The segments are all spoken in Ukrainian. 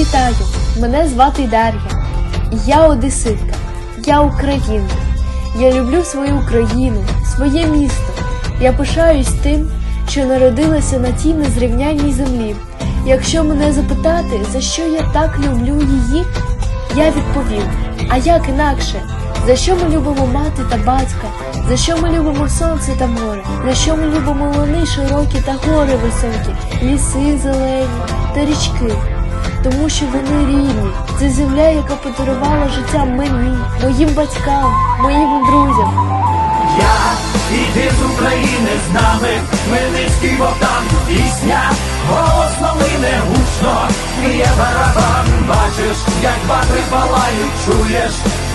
Вітаю! Мене звати Дар'я. Я одеситка. Я українка. Я люблю свою Україну, своє місто. Я пишаюсь тим, що народилася на тій незрівняній землі. Якщо мене запитати, за що я так люблю її, я відповім: а як інакше? За що ми любимо мати та батька? За що ми любимо сонце та море? За що ми любимо лани широкі та гори високі, ліси зелені та річки? Тому що вони рідні. Це земля, яка подарувала життя мені, моїм батькам, моїм друзям. Я іди з України з нами, Хмельницький Богдан, пісня, голос новини гучно, є барабан, бачиш, як батри палають, чуєш,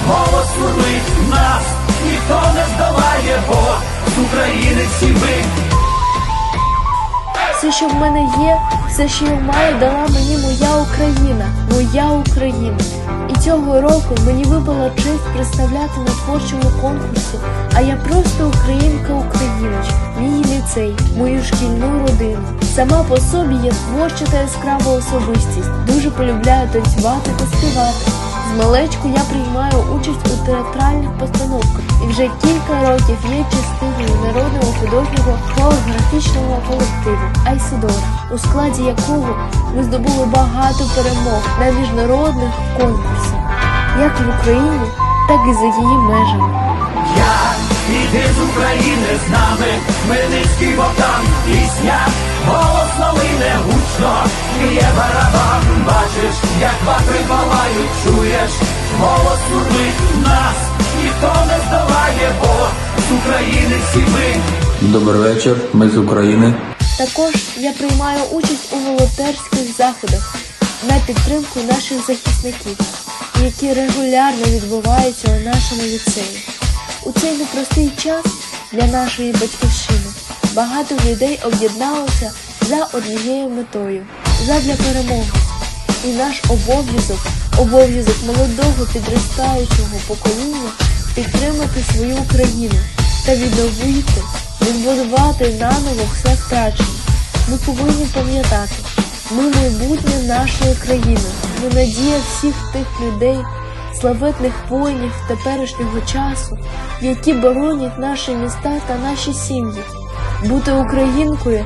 голос сурмить нас, ніхто не здолає, бо з України всі ми. Все, що в мене є, все, що я маю, дала мені моя Україна, моя Україна. І цього року мені випала честь представляти на творчому конкурсі, а я просто українка україночка мій ліцей, мою шкільну родину. Сама по собі я творча та яскрава особистість. Дуже полюбляю танцювати та співати. З малечку я приймаю участь у театральних постановках і вже кілька років є частиною народного художнього хореографічного колективу Айсидора, у складі якого ми здобули багато перемог на міжнародних конкурсах, як в Україні, так і за її межами. Я іди з України з нами, Хмельницький Богдан, пісня, голос новини гучно, є барабан, бачиш, як ватри палають, чуєш, голос сурмить нас, ніхто не здолає, бо з України всі ми. Добрий вечір, ми з України. Також я приймаю участь у волонтерських заходах на підтримку наших захисників, які регулярно відбуваються у нашому ліцеї. У цей непростий час для нашої батьківщини багато людей об'єдналося за однією метою задля перемоги. І наш обов'язок, обов'язок молодого підростаючого покоління підтримати свою Україну та відновити, відбудувати наново все втрачене. Ми повинні пам'ятати, ми майбутнє нашої країни, ми надія всіх тих людей, славетних воїнів теперішнього часу, які боронять наші міста та наші сім'ї. Бути українкою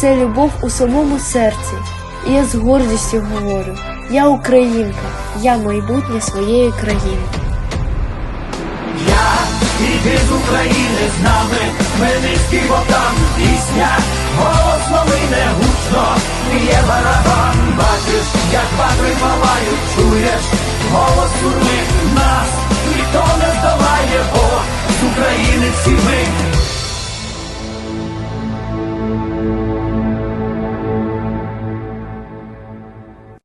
це любов у самому серці. І я з гордістю говорю: я українка, я майбутнє своєї країни. Я іди з України з нами, Хмельницький ботам пісня, голос новини гучно, є барабан, бачиш, як ватри палають,